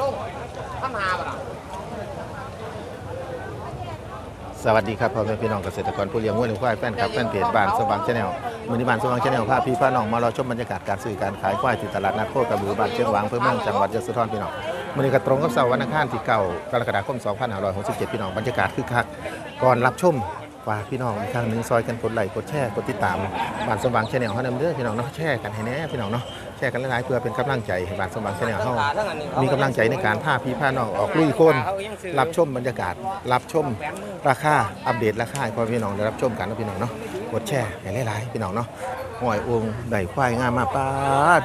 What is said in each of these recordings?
ลงทำหาบ่ล่ะสวัสดีครับพ่อแม่พี่น้องเกษตรกรผู้เลี้ยงวัวเลี้ยงควายแฟนคลับแฟนเพจบ้านสว่างชาแนลมือนิบานสว่างชาแนลพาพี่พาน้องมารอชมบรรยากาศการซื้อการขายควายที่ตลาดนัดโคกระบือบ้านเชียงหวางเพื่อเมืองจังหวัดยะโสธรพี่น้องมือนี้ก็ตรงกับเสาร์วันอังคารที่เก้ากรกฎาคม 2567 พี่น้องบรรยากาศคึกคักก่อนรับชม ฝากพี่น้องอีกครั้งหนึ่งซอยกันกดไลค์กดแชร์กดติดตามบ้านสว่างชาแนลเฮานำเด้อพี่น้องเนาะแชร์กันให้แน่พี่น้องเนาะแชร์กันหลายๆเพื่อเป็นกำลังใจให้บ้านสว่างชาแนลเฮามีกำลังใจในการพาพี่พาน้องออกลุยโคนรับชมบรรยากาศ รับชมราคาอัปเดตราคาให้พ่อพี่น้องได้รับชมกันนะพี่น้องเนาะกดแชร์ให้หลายๆพี่น้องเนาะหอยองค์ได้ควายงามมาป้า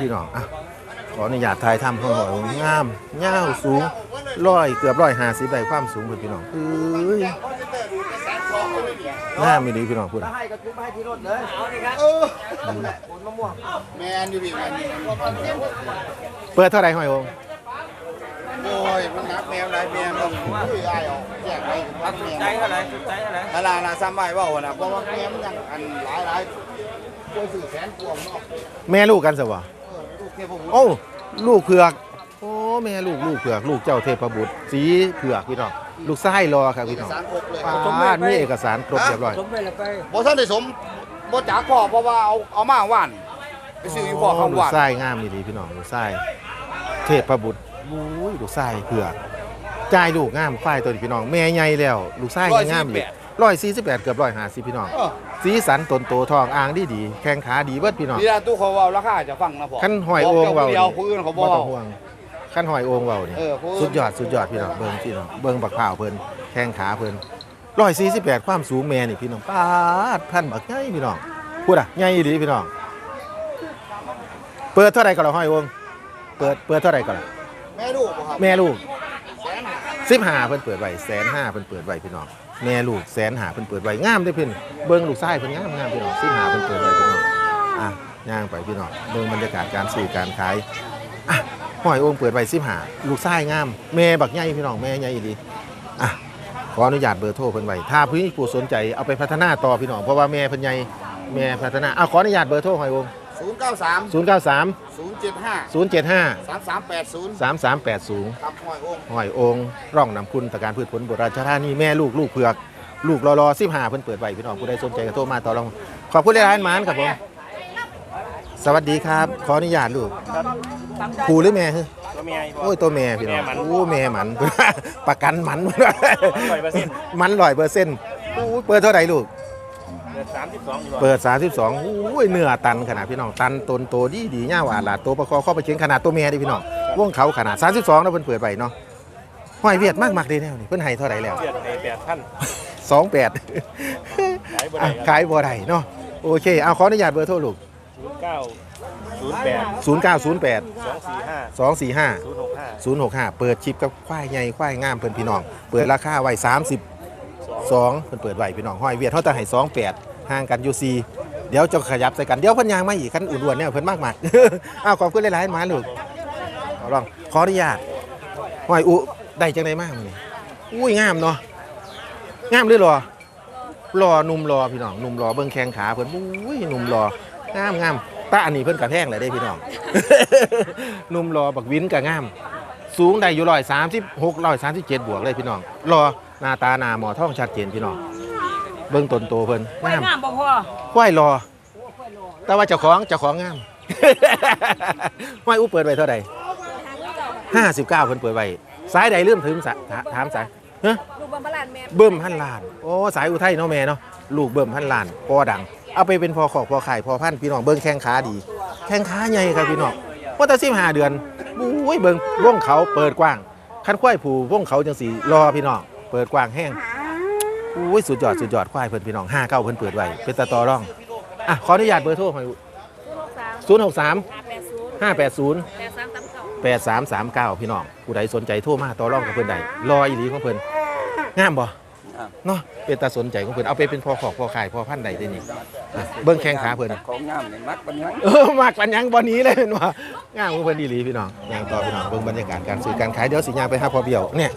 พี่น้องอะขออนุญาตถ่ายทำของหอยองงามยาสูงร้อยเกือบร้อยห้าสิบใบความสูงเลยพี่น้องเอ้ย งามมีดีพี่น้องพูดอะให้กระจุกให้ที่รถเลยเอาดิครับผลมะม่วงแมนอยู่พี่แมนอยู่เปิดเท่าไหรหอยองค์โอ้ยมันนักแมวหลายแมวต้องอุ้ยอายออกแยกไปพักแมวใจเท่าไหร่ใจเท่าไหร่เวลาน่ะซ้ำใบเว่าน่ะเพราะว่าแมวมันยังอันหลายหลายกล้วยสื่อแสนกวงเนาะแม่ลูกกันสิวะเออลูกเทพบุตรโอ้ลูกเผือก โอ้แม่ลูกลูกเผือกลูกเจ้าเทพบุตร สีเผือกพี่น้องลูกไส้รอครับเอพี่กน้องสารครบเลยป้าดมีเอกสารครบเรียบร้อยสมไปละไปบ่ท่านได้สมบ่จักพ่อเพราะว่าเอาเอามาว่านไปซื้ออยู่พ่อคำลูว่ากนไส้งามดีพี่น้องลูกไส้เทพบุตรอุ้ยลูกไส้เผือกจ่ายลูกงามควายตัวนี้พี่น้องแม่ใหญ่แล้ว ลูกไส้ยังงามอีกร้อยสี่สิบแปดเกือบร้อยห้าสิบพี่น้องเออสีสันตนโตทองอ่างดีดีแข้งขาดีเบิดพี่น้องนี่ล่ะตู้เขาเว้าราคาจะฟังนะพ่อขั้นหอยโอ่งบเบากเดียวผู้อื่นเขาบ่ต้เว้าองห่วง ขั้นหอยโอ่งเบานี่เออผู้อื่นสุดยอดสุดยอดพี่น้องเบิ่งพี่น้องเบิ่งบักพร้าวเพิ่นแข้งขาเพิ่นร้อยสี่สิบแปดความสูงแม่นี่พี่น้องป้าดพันบักใหญ่พี่น้องพูดอะใหญ่ดีพี่น้องเปิดเท่าไหร่ก็ละห้อยโอ่งเปิดเปิดเท่าไหร่ก็ละแม่ลูกบ่ครับแม่ลูก แสนห้าสิบห้าเพิ่นเปิดไว้แสนห้าเพิ่นเปิดไว้พี่น้องแม่ลูกแสนห้าเพิ่นเปิดไว้งามเด้อเพิ่นเบิ่งลูกชายเพิ่นงามงามพี่น้องสิบห้าเพิ่นเปิดไว้พี่น้องอะย่างไปพี่น้องเบิ่งบรรยากาศการซื้อการขายอะ หอยโอ่งเปิดไว้สิบห้าลูกชายงาม แม่บักใหญ่พี่น้องแม่ใหญ่ดีอะขออนุญาตเบอร์โทรเพิ่นไว้ถ้าพี่ผู้สนใจเอาไปพัฒนาต่อพี่น้องเพราะว่าแม่เพิ่นใหญ่แม่พัฒนาอะขออนุญาตเบอร์โทรหอยโอ่งศูนย์เก้าสามศูนย์เก้าสามศูนย์เจ็ดห้าศูนย์เจ็ดห้าสามสามแปดศูนย์สามสามแปดศูนย์ครับหอยโอ่งหอยองค์ร่องนำคุณตะการพืชผลโบราณชาตินี่แม่ลูกลูกเผือก ลูกรอรอสิบหาเพิ่นเปิดไว้พี่น้องผู้ใดสนใจก็โทรมาต่อรองขอบคุณหลายๆหมานครับผม สวัสดีครับ ขออนุญาตลูกผูหรือแม่ฮึตัวเมียโอ้ยตัวแม่พี่น้องโอ้แม่หมัน ประกันหมันมันร้อยเปอร์เซ็นต์โอ้ยเปิดเท่าไหร่ลูกเดือนสามสิบสองอยู่เปิด 32โอ้ยเนื้อตันขนาดพี่น้อง ตันตนโตดีดีย่าหวานหลาดโตประคอเข้าไปเชียงขนาดตัวแม่ดิพี่น้องวงเขาขนาด 32แล้วเพิ่นเปิดไว้เนาะห้อยเวียดมากๆเลยแนวนี่เพิ่นให้เท่าไหร่แล้วเดือนในแปดพันสองแปดขายบ่ได้ครับขายบ่ได้เนาะโอเค เอาขออนุญาตเบอร์โทรลูก ศูนย์เก้าศูนย์แปด0908สองสี่ห้า245ศูนย์หกห้า065เปิดชิปกับควายใหญ่ควายงามเพิ่นพี่น้อง เปิดราคาไว้32เพิ่นเปิดไว้พี่น้องห้อยเวียดเฮาแต่ให้28ห่างกันอยู่4เดี๋ยวจะขยับใส่กันเดี๋ยวเพิ่นยางมาอีกคันอุ่นๆเนี่ยเพิ่นมากมากอ้าวขอบคุณหลายๆหมาลูกเอาลองขออนุญาตห้อยอุได้จังได๋มากมื้อนี้อุ้ยงามเนาะงามหรือรอรอหนุ่มรอพี่น้องหนุ่มรอเบิ่งแข้งขาเพิ่นอุ้ยหนุ่มรอ งามงามตาอันนี้เพิ่นกระแพงเลยได้พี่น้องหนุ่มรอบักวินก็งาม สูงได้อยู่ร้อยสามสิบหกร้อยสามสิบเจ็ดบวกเลยพี่น้อง รอหน้าตาหน้าหมอท้องชัดเจนพี่น้อง เบิ่งตนโตเพิ่นไม่งามงามบ่พอควายรอ แต่ว่าเจ้าของเจ้าของงามควายอู้เปิดไว้เท่าใดห้าสิบเก้าเพิ่นเปิดไว้สายใดเริ่มถึงสะถาถามสายเฮ้ยลูกบอมบลานแม่เบิ่มพันล้าน โอ้สายอุทัยเนาะแม่เนาะ ลูกเบิ่มพันล้านปอดัง เอาไปเป็นพอขอกพอไข่พอพันพี่น้องเบิ่งแข้งขาดี แข้งขาใหญ่ครับพี่น้องว่าแต่สิบห้าเดือนอุ้ยเบิ่งวงเขาเปิดกว้างคันควายผูวงเขาจังสีรอพี่น้องเปิดกว้างแห้งอุ้ยสุดยอดสุดยอดควายเพิ่นพี่น้องห้าเก้าเพิ่นเปิดไว้เป็นตาต่อร่องอะขออนุญาตเบอร์โทรหน่อยศูนย์หกสามศูนย์หกสามห้าแปดศูนย์แปดสามสามเก้าพี่น้องผู้ใดสนใจโทรมาต่อรองกับเพิ่นได้รออีหลีของเพิ่นงามบ่ เนาะเป็นตาสนใจของเพิ่นเอาไปเป็นพอขอกพอขายพอพันธุ์ใดได้นี่อะเบิ่งแข้งขาเพิ่น ของงามนี่มักปัญญังเออมากปันยังบ่หนี้เลยเห็นว่างามของเพิ่นอีหลีพี่น้องย่างต่อพี่น้องเบิ่งบรรยากาศการซื้อการขายเดี๋ยวสิย่างไปหาพอเบี้ยวเนี่ย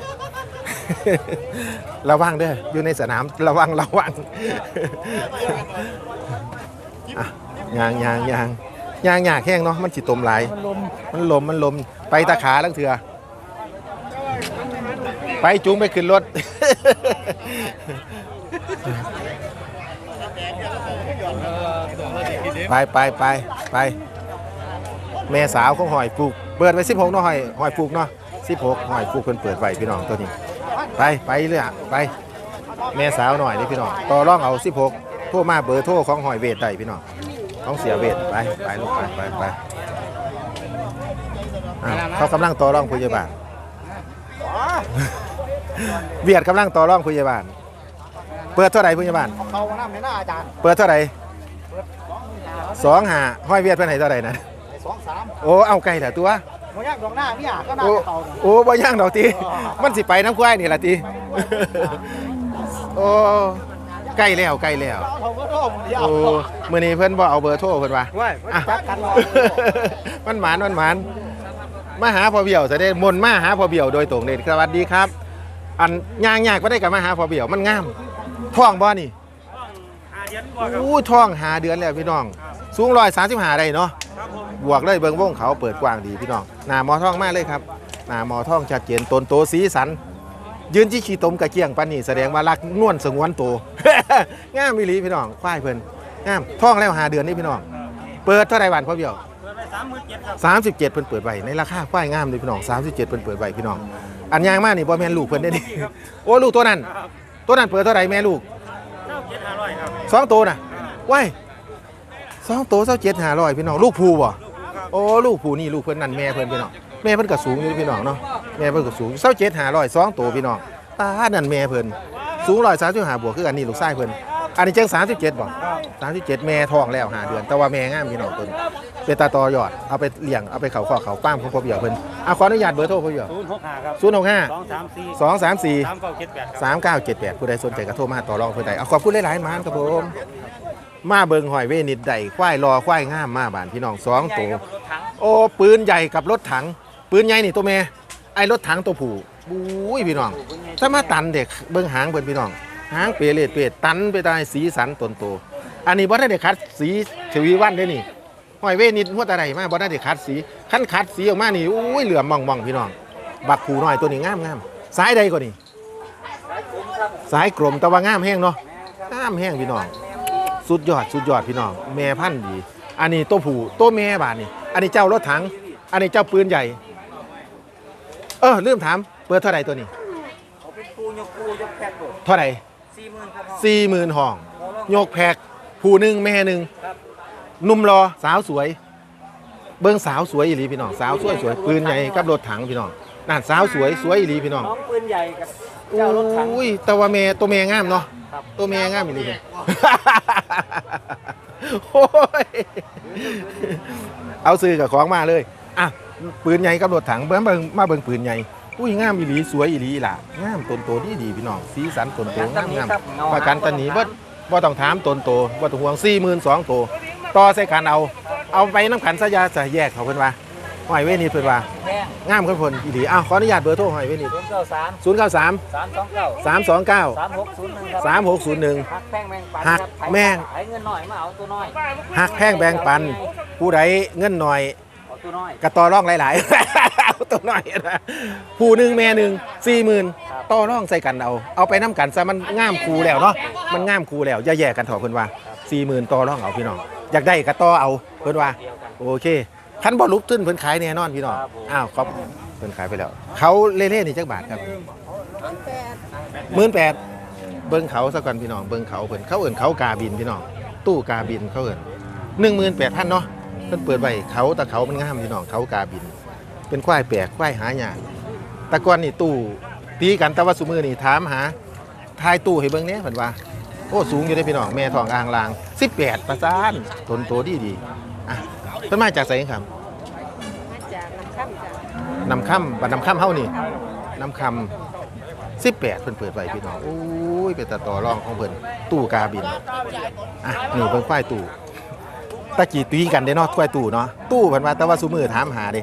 ระวังเด้ออยู่ในสนามระวังระวังอะยางยางยางยางยากแห้งเนาะมันสิตมหลายมันลมมันลมมันลมไปตาขาลังเถื่อ ไปจุงไปขึ้นรถ ไปไปไปไป แม่สาวของหอยปลูก เปิดไว้16เนาะหอยหอยปลูกเนาะ16หกหอยปลูกเพิ่นเปิดไว้พี่น้องตัวนี้ ไปไปเลยอะไป แม่สาวหน่อยนี่พี่น้อง ต่อรองเอา16โทรมาเบอร์โทรของหอยเวทได้พี่น้องของเสียเวทไปไปลูกไปไปไปเขากำลังต่อรองพยาบาล เวียดกำลังต่อรองพยาบาลเปิดเท่าไหร่พยาบาลเขามาน้ำในหน้าอาจารย์เปิดเท่าไหร่สองหาห้อยเวียดเพื่อนไหนเท่าไหร่นะสองสามโอ้เอาไก่เหรอตัวโมยากดอกหน้าเนี่ยก็น่าโอ้จะเต่าน่ะโอ้บ่ย่างดอกตีมันสิไปน้ำควายนี่ล่ะตีโอ้ใกล้แล้วใกล้แล้วเอาเท่าก็โทษมึงเดียวโอ้มื้อนี้เพิ่นบ่เอาเบอร์โทรเพิ่นว่าว้ายอะจักกันรอมันหมานมันหมานมาหาพ่อเบี่ยวจะได้มนต์มาหาพ่อเบี่ยวโดยตรงเลยสวัสดีครับ อันย่างยากก็ได้กับมาหาพ่อเบี่ยวมันงามท้องบ่นี่อู้ท้องหาเดือนแล้วพี่น้อง สูงร้อยสามสิบหาได้เนาะบวกเลยเบิ่งวงเขาเปิดกว้างดีพี่น้องหน้าหมอท้องมากเลยครับหน้าหมอท้องชัดเจนตนโตสีสัน ยืนที่ขี้ตมกระเกียงปานนี่แสดงว่ารักนวลสงวนโตงามมิลีพี่น้องควายเพิ่นงามท้องแล้วหาเดือนนี่พี่น้อง เปิดเท่าไหร่วันพ่อเบี่ยวสามสิบเจ็ดเพิ่นเปิดไว้ในราคาควายงามเลยพี่น้องสามสิบเจ็ดเพิ่นเปิดไว้พี่น้อง อันยางมากนี่บ่แม่นลูกเพิ่นได้นี่โอ้ลูกตัวนั้น ตัวนั้นเปิดเท่าไหร่แม่ลูกสองตัวน่ะว้ายสองตัวเท่าเจ็ดห้าร้อยพี่น้องลูกภูบ่โอ้ลูกภูนี่ลูกเพิ่นนั่นแม่เพิ่นพี่น้องแม่เพิ่นก็สูงอยู่พี่น้องเนาะแม่เพิ่นก็สูงเท่าเจ็ดห้าร้อยสองตัวพี่น้องตานั่นแม่เพิ่นสูงร้อยสามสิบห้าบวกคืออันนี้ลูกชายเพิ่นอันนี้จังสามสิบเจ็ดบ่สามสิบเจ็ดแม่ท้องแล้วห้าเดือน แต่ว่าแม่งามพี่น้องเพิ่น เป็นตาตอยอดเอาไปเลี้ยงเอาไปเขาข้อเขาป้ามของพ่อเบี่ยวเพิ่นอะขออนุญาตเบอร์โทรพ่อเบี่ยวศูนย์หกห้าครับศูนย์หกห้าสองสามสี่สองสามสี่สามเก้าเจ็ดแปดครับสามเก้าเจ็ดแปดผู้ใดสนใจก็โทรมาต่อรองเพื่อนใดเอาขอบคุณหลายๆมานครับผมมาเบิงหอยเวนิดใดควายรอควายง่ามมาบานพี่น้องสองตัวโอ้ปืนใหญ่กับรถถัง ปืนใหญ่นี่ตัวแม่ไอ้รถถังตัวผู้บุ้ยพี่น้องถ้ามาตันเด็กเบิงหางเพิ่นพี่น้องหางเปรตเปรตตันไปได้สีสันตนโตอันนี้บ่ได้เด็กคัดสีชวีวันเด้นี่ หอยเวนิดหัวตาใดมาบ่ได้เด็กคัดสีขั้นคัดสีออกมานี่อุ้ยเหลือมมองมองๆพี่น้องบักผูน้อยตัวนี้งามงามสายใดกว่านี่สายกลมแต่ว่างามแห้งเนาะงามแห้งพี่น้อง สุดยอดสุดยอดพี่น้อง แม่พันธุ์ดี อันนี้ตัวผู้ตัวแม่บานนี่ อันนี้เจ้ารถถัง อันนี้เจ้าปืนใหญ่ เออลืมถามเปิดเท่าไหร่ตัวนี้เขาเป็นปูยกปูยกแพทย์เท่าไหร่สี่หมื่นครับสี่หมื่นห้อง ยกแพกผู้หนึ่งแม่หนึ่ง หนุ่มรอสาวสวย เบิ้งสาวสวยอีหลีพี่น้องสาวสวยสวยปืนใหญ่กับรถถังพี่น้องนั่นสาวสวยสวยอีหลีพี่น้องน้องปืนใหญ่กับเจ้ารถถัง อุ้ยแต่ว่าแม่ตัวแม่งามเนาะครับ ตัวแม่งามอีหลีเนี่ยโอ้ยเอาซื้อกับของมาเลยอะปืนใหญ่กับรถถังเบิ้งเบิ้งมาเบิ้งปืนใหญ่อุ้ยงามอีหลีสวยอีหลีล่ะงามตนโตดีดีพี่น้องสีสันตนโตงามงามประกันตันนี้บ่บ่ต้องถามตนโตบ่ต้องห่วงสี่หมื่นสองโต ต่อใส่กันเอา เอาไปน้ำขันสยาจะแยกเขาเพิ่นว่าหอยเวนี่เพิ่นว่าแห้งงามคนเพิ่นอีหลีอ้าวขออนุญาตเบอร์โทรหอยเวนี่ศูนย์เก้าสามศูนย์เก้าสามสามสองเก้าสามสองเก้าสามหกศูนย์หนึ่งครับสามหกศูนย์หนึ่งหักแพงแมงปันหักครับแม่งไอ้เงินหน่อยมาเอาตัวน้อยหักแพงแบ่งปัน ผู้ใดเงินหน่อย เอาตัวน้อย กระต่อร่องหลายๆ เอาตัวหน่อยนะผู้หนึ่งแม่หนึ่งสี่หมื่นครับต่อร่องใส่กันเอา เอาไปน้ำกันซะมันง่ามคูแล้วเนาะมันง่ามคูแล้วอย่าแย่กันเถอะเพิ่นว่าสี่หมื่นต่อร่องเอาพี่น้อง อยากได้กระต่อเอาเพิ่นว่า เดียวกัน โอเคคันบอลุกขึ้นเพิ่นขายแน่นอนพี่น้องครับผม อ้าวครับเพิ่นขายไปแล้ว เขาเล่ๆนี่จักบาทครับหมื่นแปดเบิ้งเขาซะก่อนพี่น้องเบิ้งเขาเพิ่นเขาเอิ้นเขากาบินพี่น้องตู้กาบินเขาเอิ้นหนึ่งหมื่นแปดพันเนาะเพิ่นเปิดไว้เขาแต่เขามันงามพี่น้องเขากาบิน เป็นควายแปลกควายหายากแต่ก่อนนี่ตู้ตีกันแต่ว่าสุมือนี่ถามหาทายตู้ให้เบิ่งเนี้ยเพิ่นว่าโอ้สูงอยู่ได้อพี่น้องแม่ทองอ่างลาง 18 ประสานตนโตดีดีๆอะเพิ่นมาจากไสครับมาจากน้ำข้ามจ้ะนำค่ำบัดนำค่ำเฮานี่นำค่ำ18เพิ่นเปิดไว้พี่น้องโอ้ยเป็นตาต่อรองของเพิ่นตู้กาบินอะนี่เบิ่งควายตู้ตะกี้ตีกันเด้เนาะควายตู้เนาะตู้เพิ่นว่าแต่ว่าซุมือถามหาเด้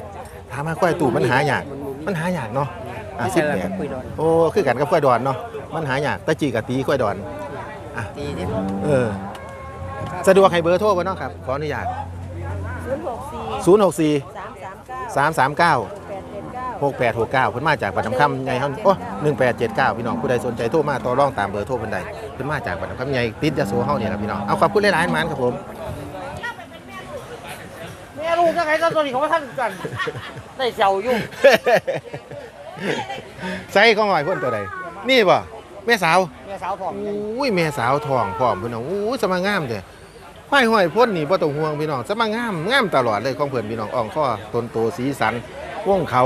ถามหาควายตู้มันหายากมันหายากเนาะอะ18โอ้คือกันกับกล้วยดอนเนาะมันหายากตะจีกับตีกล้วยดอน ตีดิเออ สะดวกให้เบอร์โทรบ่เนาะครับ ขออนุญาต ศูนย์หกสี่064 สามสามเก้า339 แปดเจ็ดเก้า 6869เพิ่นมาจากบัดน้ำคำใหญ่เฮาโอ้1879 พี่น้องผู้ใดสนใจโทรมาต่อรองตามเบอร์โทรเพิ่นได้เพิ่นมาจากบัดน้ำคำใหญ่ติดยะโสเฮานี่ล่ะพี่น้องเอาขอบคุณหลายๆหมานครับผม แม่ลูกยังไงก็ตัวนี้เขาว่าท่านกัน ได้เจ้าอยู่ ใส่ของหอยเพิ่นตัวใดนี่บ่ แม่สาวแม่สาวผอมอุ้ยแม่สาวทองพร้อมเพิ่นน่ะอุ้ยสมางามเด้ห้อยห้อยพ่นนี่บ่ต้องห่วงพี่น้องสมางามงามตลอดเลยของเพิ่นพี่น้องอ่องข้อต้นโตสีสันวงเขา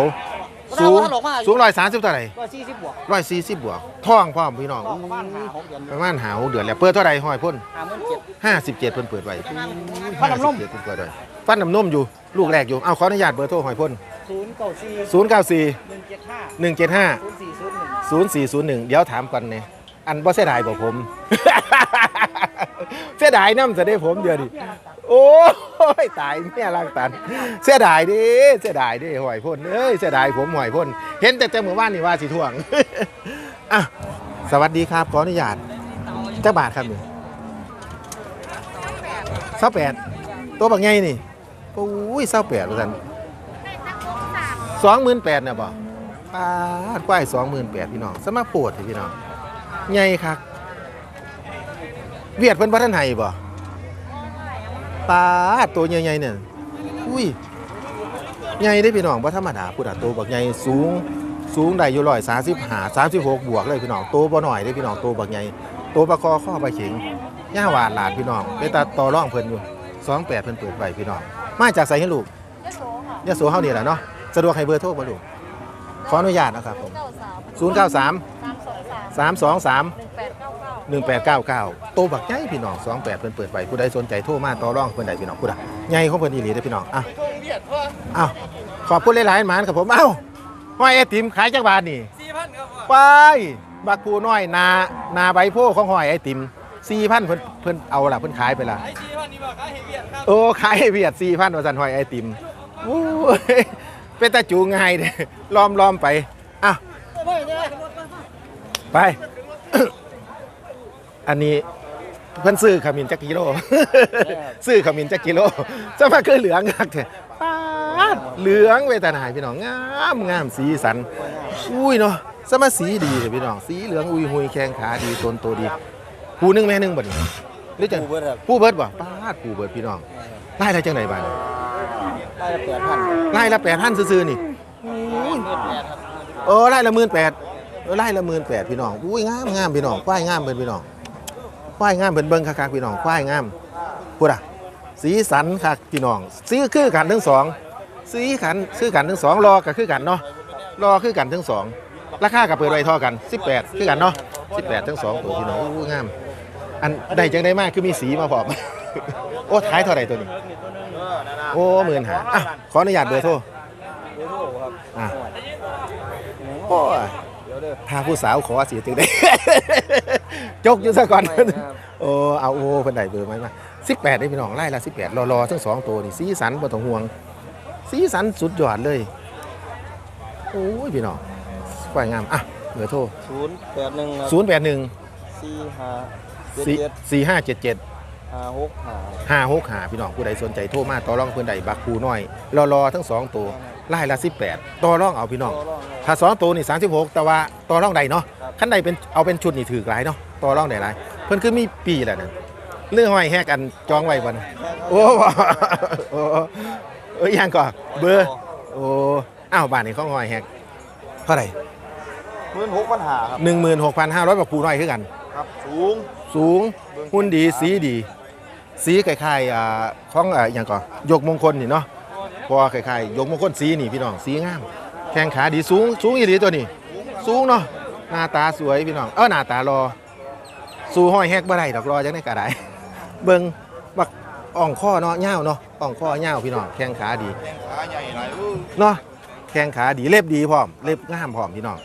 สูงสูง130เท่าไหร่ก็สี่สิบบวก140บวกท้องพร้อมพี่น้องก็ประมาณห้าหกเดือนประมาณหาหกเดือนแล้วเปิดเท่าไหร่ห้อยพ่นห้าหมื่นเจ็ด57เพิ่นเปิดไว้ฟันน้ำนม57เพิ่นเปิดไว้ฟันน้ำนมอยู่ลูกแรกอยู่เอาขออนุญาตเบอร์โทรห้อยพ่น ศูนย์เก้าสี่094หนึ่งเจ็ดห้า175ศูนย์สี่ศูนย์หนึ่ง0401เดี๋ยวถามก่อนเนี่ยอันบ่เสียดายบ่ผม เสียดายน้ำจะได้ผมเดียวดิโอ้ยตายเมียล่างตัน เสียดายดิเสียดายดิหอยพ่นเอ้ยเสียดายผมหอยพ่นเห็นแต่แต่เมื่อวานนี่ว่าสิท่วงอะสวัสดีครับขออนุญาตจักบาทครับนี่เศร้าแปดตัวบักไงนี่โอ้ยเศร้าแปดว่าซั่น สองหมื่นแปดเนี่ยบ่ปาดควายสองหมื่นแปดพี่น้องสมาโพดเถอะพี่น้องใหญ่คักเวียดเพิ่นพัฒนไห้บ่ปาดตัวใหญ่ๆเนี่ยอุ้ยใหญ่ได้อพี่น้องบ่ธรรมดาพุทธะตัวบักใหญ่สูงสูงได้อยู่ร้อยสามสิบห้าสามสิบหกบวกเลยพี่น้องโตบ่หน่อยได้อพี่น้องโตบักใหญ่โตปลาคอข้อปลาเข็งย่าหวานหลาดพี่น้องเป็นตาต่อร่องเพิ่นอยู่สองแปดเพิ่นเปิดไว้พี่น้องมาจากไสให้ลูกยโสค่ะยะโสเฮานี่แหละเนาะ สะดวกให้เบอร์โทรบ่ลูกขออนุญาตนะครับผมเก้าสาม093 สามสองสาม323 หนึ่งแปดเก้าเก้า 1899โตบักใหญ่พี่น้อง 28 เพิ่นเปิดไว้ผู้ใดสนใจโทรมาต่อรองเพิ่นได้พี่น้องผู้ใดใหญ่ของเพิ่นอีหลีเด้อพี่น้องอะอ้าวขอบคุณหลายๆหมานครับผมเอ้าห้อยไอติมขายจักบาทนี่สี่พันครับไปบักผู้น้อยนานาใบโพของห้อยไอติม4,000เพิ่นเพิ่นเอาล่ะเพิ่นขายไปละไอ้สี่พันนี่บอกขายเฮียครับ โอ้ขายให้เวียด4,000ว่าซั่นห้อยไอติมโอ้ย เป็นตาจูง่ายเด้ล้อมๆไปอะเฮ้ยเนี่ยไป อันนี้เพิ่นซื้อขมิ้นจักกิโล ซื้อขมิ้นจักกิโลจะมาคือเหลืองคักแท้ป๊าดเหลืองเวทนาพี่น้องงามงามสีสัน อุ้ยเนาะสมาสีดีเลยพี่น้องสีเหลืองอุยหุยแข้งขาดีตนโตดีผู้หนึงแม่หนึงบ่นี่หรือจังผู้เบิดครับผู้เบิดบ่ป๊าดผู้เบิดพี่น้องไล่ละจังไดบ้าดนี้ ได้แปดพันไล่ละ8,000ซื่อๆนี่เงินแปดครับเออไล่ละหมื่นแปดเออไล่ละหมื่นแปดพี่น้องอุ้ยงามงามพี่น้องควายงามเป็นพี่น้องควายงามเป็นเบิ้งคักๆพี่น้องควายงามพูดอะสีสันคักพี่น้องสีคือกันทั้งสองสีขันคือกันทั้งสองรอกับคือกันเนาะรอคือกันทั้งสองราคากับเปิดไว้เท่ากัน 18 คือกันเนาะ18 ทั้งสองตัวพี่น้องอู้งาม อันใดจังได้มากคือมีสีมาพร้อมโอ้ท้ายเท่าไหร่ตัวนี้ โอ้หมื่นหาอะขออนุญาตเบอร์โทรเดี๋ยวโทรครับอะโอ้ยเดี๋ยวเด้อถ้าผู้สาวขอเสียถึงได้ จกอยู่ซะก่อนไม่ครับโอ้เอาโอ้เพิ่นได้เบอร์ไหมมา18ได้พี่น้องไล่ละ18รอรอทั้งสองตัวนี่สีสันบ่ต้องห่วง สีสันสุดยอดเลย โอ้ยพี่น้องควายงามอะเบอร์โทรศูนย์แปดหนึ่งครับ081สี่ห้าเจ็ดเจ็ด4577 ห้าหกห้าห้าหกหาพี่น้องผู้ใดสนใจโทรมาต่อรองเพื่อนใดบักคูน้อยรอรอทั้งสองตัวไล่ละสิบแปดต่อรองเอาพี่น้องต่อรองเลย ถ้าสองตัวนี่สามสิบหกแต่ว่าต่อรองใดเนาะครับ ขั้นใดเป็นเอาเป็นชุดนี่ถือหลายเนาะต่อรองได้หลายเพิ่นคือมีปีแหละนั่นเรื่องห้อยแฮกอันจองไว้บ่นโอ้บ่โอ้เอ้ยยังก่อนเบอร์โอ้อ้าวบ้านนี้เขาห้อยแฮกเท่าไหร่หมื่นหกปัญหาครับหนึ่งหมื่นหกพันห้าร้อยบักคูน้อยคือกัน ครับ สูง สูง หุ่นดีสีดี สีคล้ายๆอ่ของอย่างก่อนยกมงคลนี่เนาะพอคล้ายๆยกมงคลสีนี่พี่น้องสีงามแข้งขาดีสูงสูงอีหลีตัวนี้สูงเนาะหน้าตาสวยพี่น้องเออหน้าตารอ สู้ห้อยแฮกบ่ได้ดอกรอจังได๋ก็ไดเบิ่งบักอ่องข้อเนาะยาเนาะอ่องข้อยาพี่น้องแข้งขาดีขาใหญ่หลายเนาะแข้งขาดีเล็บดีพร้อมเล็บงามพร้อมพี่น้อง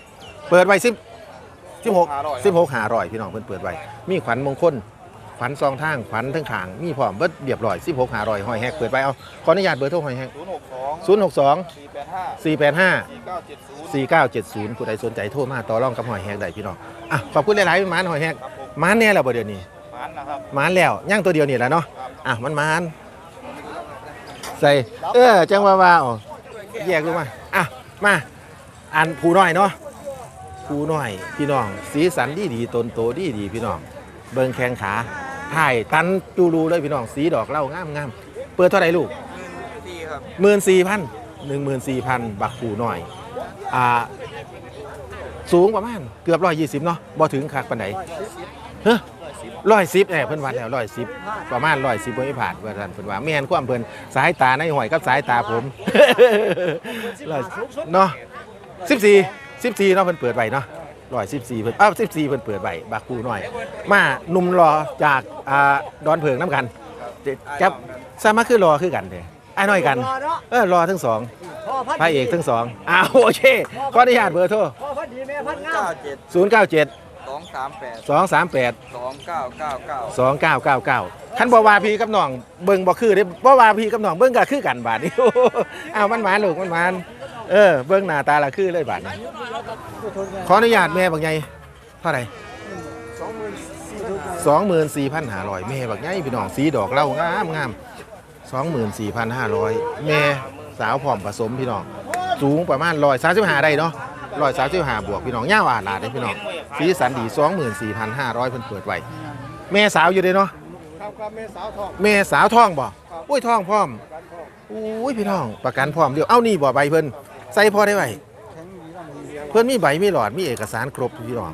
เปิดไว้10 16 16หกหาร้อยพี่น้องเพิ่นเปิดไว้มีขวัญมงคล ขวัญซองทางขวัญทั้งขางมีพร้อมเบิดเรียบร้อย16หาร้อยหอยแฮกเปิดไว้เอาขออนุญาตเบอร์โทรหอยแฮกศูนย์หกสอง062สี่แปดห้า485สี่เก้าเจ็ดศูนย์4970ผู้ใดสนใจโทรมาต่อรองกับหอยแฮกได้พี่น้องอะขอบคุณหลายๆหมานหอยแฮกครับผมหมานแน่แล้วบ่เดี๋ยวนี้มันนะครับหมานแล้วย่างตัวเดียวนี่แหละเนาะครับอะมันหมานใส่เออจังว่าว่าอ๋อแยกลงมาอะมาอันผู้น้อยเนาะผู้น้อยพี่น้อง สีสันดีดีๆตนโตดีดีๆพี่น้องเบิ่งแข้งขา ถ่ายตันจูรูเลยพี่น้องสีดอกเหล่างามงามๆเปิดเท่าไหร่ลูกดีครับหมื่นสี่พันหนึ่งหมื่นสี่พันบักผู้น้อยอ่าสูงประมาณเกือบร้อยยี่สิบเนาะบ่ถึงคักปานไหนเฮ้ร้อยสิบเอ้เพิ่นวัดแล้วร้อยสิบประมาณร้อยสิบบ่มีผ่านว่าซั่นเพิ่นว่าแม่นความเพิ่นสายตาในหอยกับสายตาผมร้อยเนาะสิบสี่สิบสี่เนาะเพิ่นเปิดไว้เนาะ ร้อยสิบสี่เพิ่นอ้าวสิบสี่เพิ่นเปิดไว้บักผู้น้อย มาหนุ่มรอจากอ่าดอนเพิงน้ำกันจับสามาคือรอคือกันเด้ไอ้น้อยกันรอเนาะเออรอทั้งสองพ่อพัดพระเอกทั้งสองอ้าวโอเคขออนุญาตเบอร์โทรพ่อพัดดีแม่พัดงาเก้ามเจ็ด097สองสามแปด238สองเก้าเก้าเก้า2999คันบ่ว่าพี่กับน้องเบิ่งบ่คือเด้บ่ว่าพี่กับน้องเบิ่งก็คือกันบาดนี้อ้าวมันหมานลูกมันหมาน เออเบิ่งหน้าตาละคือเลยบาดนี้ขออนุญาตแม่บักใหญ่เท่าไหร่24,500แม่บักใหญ่พี่น้องสีดอกเหล้างามงาม24,500แม่สาวพร้อมผสมพี่น้องสูงประมาณ135ได้เนาะ135บวกพี่น้องย่าวอาลาดเด้พี่น้องสีสันดี24,500เพิ่นเปิดไว้แม่สาวอยู่เด้เนาะครับครับแม่สาวทองแม่สาวท้องบ่อุ้ยท้องพร้อมอุ้ยพี่น้องประกันพร้อมเดียวเอ้านี่บ่ใบเพิ่น ใส่พอได้ไหมเพิ่นมีใบมีหลอดมีเอกสารครบพี่น้อง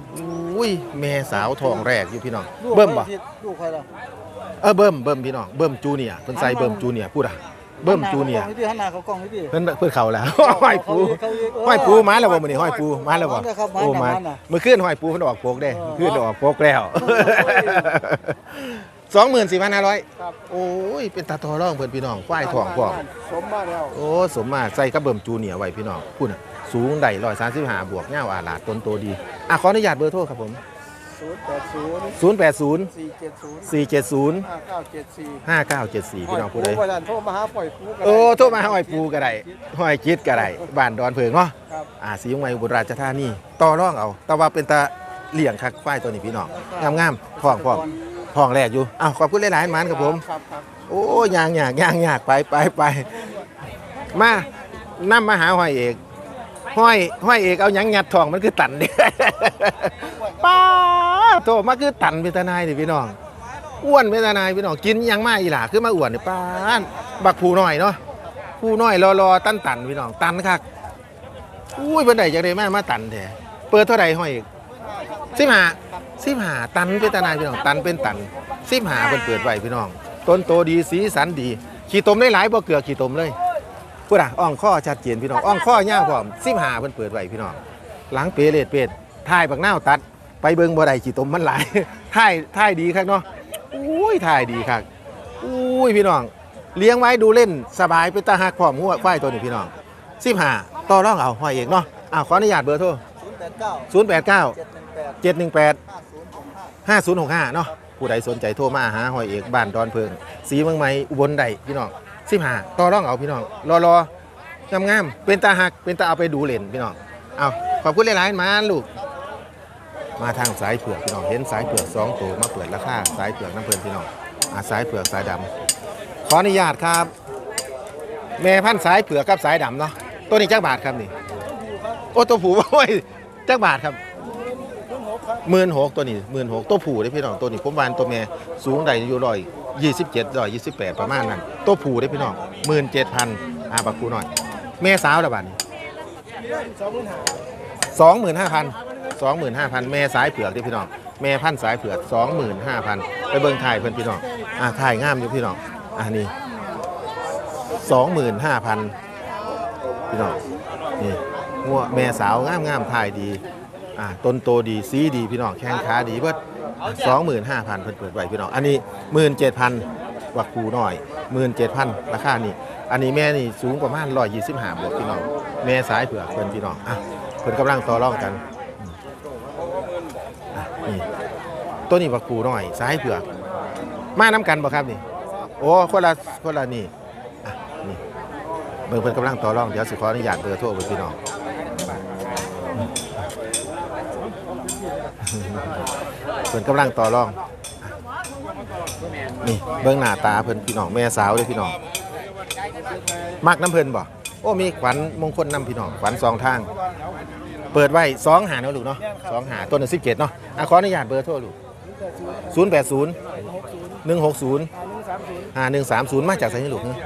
อุ้ยแม่สาวท้องแรกอยู่พี่น้องเบิ่มบ่ลูกใครล่ะเออเบิ่มเบิ่มพี่น้องเบิ่มจูเนียร์เพิ่นใส่เบิ่มจูเนียร์พูดอะเบิ่มจูเนียร์ที่หันหน้าเขากล้องนี่ดิเพิ่นเพิ่นเข้าแล้วห้อยปูห้อยปูมาแล้วบ่มื้อนี้ห้อยปูมาแล้วบ่มาแล้วครับมาโอ้มามาน่ะเมื่อคืนห้อยปูเพิ่นออกโปกเด้เออคืนออกโปกแล้ว 24,500ครับโอ้ยเป็นตาทอร่องเพิ่นพี่น้องควายทองพร้อมสมมาแล้วโอ้สมมาใส่กระเบิ่มจูเนียร์ไว้พี่น้องพูดน่ะสูงได้ร้อยสามสิบห้าบวกเงาวอาลาดต้นโตดีอะขออนุญาตเบอร์โทรครับผมศูนย์แปดศูนย์0 8 0สี่เจ็ดศูนย์4 7 0ห้าเก้าเจ็ดสี่5 9 7 4พี่น้องผู้ใดผู้ประธานโทรมาหาปล่อยผู้กันโอ้โทรมาห้อยปูก็ได้ห้อยคิดก็ได้บ้านดอนเพิงเนาะครับอ่าสีของไม้อุบลราชธานีต่อร่องเอา แต่ว่าเป็นตาเลี้ยงคักควายตัวนี้พี่น้องงามๆท้องพร้อม ท้องแรกอยู่อ้าวขอบคุณหลายๆหมานครับผม ครับครับโอ้ยางยากยางยากไปไปไปมานำมาหาห้อยเอกห้อยห้อยเอกเอาหยังงัดทองมันคือตันเด้ ป้าโตมาคือตันเป็นตานายดิพี่น้องอ้วนเป็นตานายพี่น้องกินหยังมาอีหล่าคือมาอ้วนนี่ป้านบักผู้น้อยเนาะผู้น้อยรอรอตันตันพี่น้องตันคักอุ้ยเพิ่นได้จังได๋มามาตันแท้เปิดเท่าใดห้อยเอกสิบห้า สิบหาตันเป็นตานายพี่น้องตันเป็นตันสิบหาเพิ่นเปิดไว้พี่น้อง ต้นโตดีสีสันดี ขี่ตมได้หลายบ่เกลือขี่ตมเลยพูดอะอ่องข้อชัดเจนพี่น้องอ่องข้อยาวพร้อมสิบหาเพิ่นเปิดไว้พี่น้อง หลังเปเลดเป็ดท่ายบักนาวตัด ไปเบิงบ่ได้ขี่ตมมันหลายท่ายท่ายดีครับเนาะอุ้ยท่ายดีครับอุ้ยพี่น้อง เลี้ยงไว้ดูเล่นสบายเป็นตาหักพร้อมหัวควายตัวนี้พี่น้องสิบหาต่อรองเอาห้อยเอกเนาะอ้าขออนุญาตเบอร์โทรศูนย์แปดเก้า089 เจ็ดหนึ่งแปด718ห้าศูนย์หกห้า5065เนาะผู้ใดสนใจโทรมาหาหอยเอกบ้านดอนเพิงสีเมืองใหม่อุบลใดพี่น้องสิบหาต่อร่องเอาพี่น้องรอรองามงามๆเป็นตาหักเป็นตาเอาไปดูเล่นพี่น้องเอาขอบคุณหลายๆมาลูกมาทางสายเผือกพี่น้องเห็นสายเผือกสองตัวมาเปิดราคาสายเผือกน้ำเพลินพี่น้องอาสายเผือกสายดำขออนุญาตครับ แม่พันสายเผือกกับสายดำเนาะตัวนี้จักบาทครับนี่โอ้ตัวผูโอ้ยจักบาทครับ หมื่นหกตัวนี้หมื่นหกตัวผู้ได้พี่น้องตัวนี้ผมวานตัวแม่สูงได้อยู่ร้อยยี่สิบเจ็ดร้อยยี่สิบแปดประมาณนั้นตัวผู้ได้พี่น้องหมื่นเจ็ดพันอาบักกูหน่อย แม่สาวละบาทนี้สองหมื่นห้าพันสองหมื่นห้าพันแม่สายเผือกได้พี่น้องแม่พันสายเผือกสองหมื่นห้าพันไปเบิ่งถ่ายเพื่อนพี่น้องอ่าถ่ายงามอยู่พี่น้องอ่านี่สองหมื่นห้าพันพี่น้องนี่งัวแม่สาวงามงามถ่ายดี อ่าต้นโตดีสีดีพี่น้องแข้งขาดีเบิดสองหมื่นห้าพันเพิ่นเปิดไว้พี่น้องอันนี้หมื่นเจ็ดพันวักคูหน่อยหมื่นเจ็ดพันราคานี่อันนี้แม่นี่สูงประมาณร้อยยี่สิบห้าบวกพี่น้องแม่สายเผือกเพิ่นพี่น้องอะเพิ่นกำลังต่อรองกันนี่ตัวนี้วักคูหน่อยสายเผือกมาน้ำกันบ่ครับนี่โอ้คนละคนละนี่อะนี่เบิ่งเพิ่นกำลังต่อรองเดี๋ยวสิขออนุญาตเบอร์โทรเบิ่งพี่น้อง พิ่นกำลังต่อรอง นี่เบิ่งหน้าตาเพิ่นพี่น้องแม่สาวเลยพี่น้องมักน้ำเพิ่นบ่โอ้มีขวัญมงคลนำพี่น้องขวัญสองทาง เปิดไว้สองหาเนาะลูกเนาะสองหาต้นสิบเจ็ดเนาะอะขออนุญาตเบอร์โทรลูกศูนย์แปดศูนย์หนึ่งหกศูนย์ห้าหนึ่งสามศูนย์มาจากไสนี่ลูกเนาะ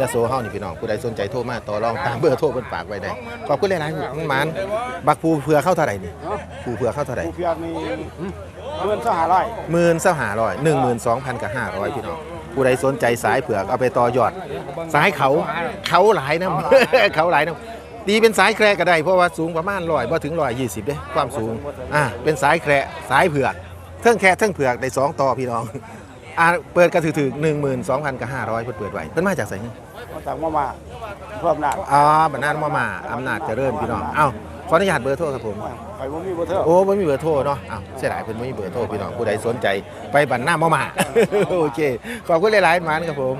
ยะโสเฮานี่พี่น้องผู้ใดสนใจโทรมาต่อรองตามเบอร์โทรเพิ่นฝากไว้ได้ขอบคุณหลายๆมันหมานบักภูเผื่อเข้าเท่าไหร่นี่ภูเผื่อเข้าเท่าไหร่ เผือกนี่ เงินสหร้อยหมื่นเศร้าหาร้อยหนึ่งหมื่นสองพันกับห้าร้อยพี่น้องผู้ใดสนใจสายเผือกเอาไปต่อยอด สายเขาเขาหลายนะ เขาหลายนะตีเป็นสายแครก็ได้เพราะว่าสูงประมาณร้อยพอถึงร้อยยี่สิบเด้ความสูงอ่าเป็นสายแครสายเผือกเทิงแครเทิงเผือกได้สองต่อพี่น้องอ่าเปิดกระถือถึงหนึ่งหมื่นสองพันกับห้าร้อยเปิดเปิดไว้เพิ่นมาจากไสนี่มาจากมามาเพิ่มหนักอ่าบรรณามามาอำนาจเจริญพี่น้องเอ้าข ออนุญาตเบอร์โทรครับผมไปว่ามีบ่เท่าโอ้ไม่มีเบอร์โทรเนาะอ้าวเสียดายเพิ่นไม่มีเบอร์โทรพี่น้องผู้ใดสนใจไปบันหน้ามามาโอเคขอบคุณหลายๆหมานครับผม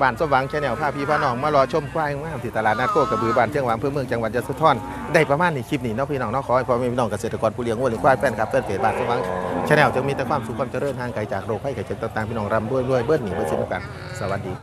บ้านสว่างแชนแนลพาพี่พาน้องมารอชมควายงามที่ตลาดนัดโคกระบือบ้านเชียงหวางเพื่อเมืองจังหวัดยะโสธรได้ประมาณนี้คลิปนี้เนาะพี่น้องเนาะขอให้พ่อแม่พี่น้องเกษตรกรผู้เลี้ยงวัวเลี้ยงควายแฟนคลับแฟนเพจบ้านสว่างแชนแนลจะมีแต่ความสุขความเจริญทางไกลจากโรคภัยไข้เจ็บต่างๆพี่น้องร่ำรวยรวยเบิ้ลหนีเบิ้ลสิ้นกันสวัสดี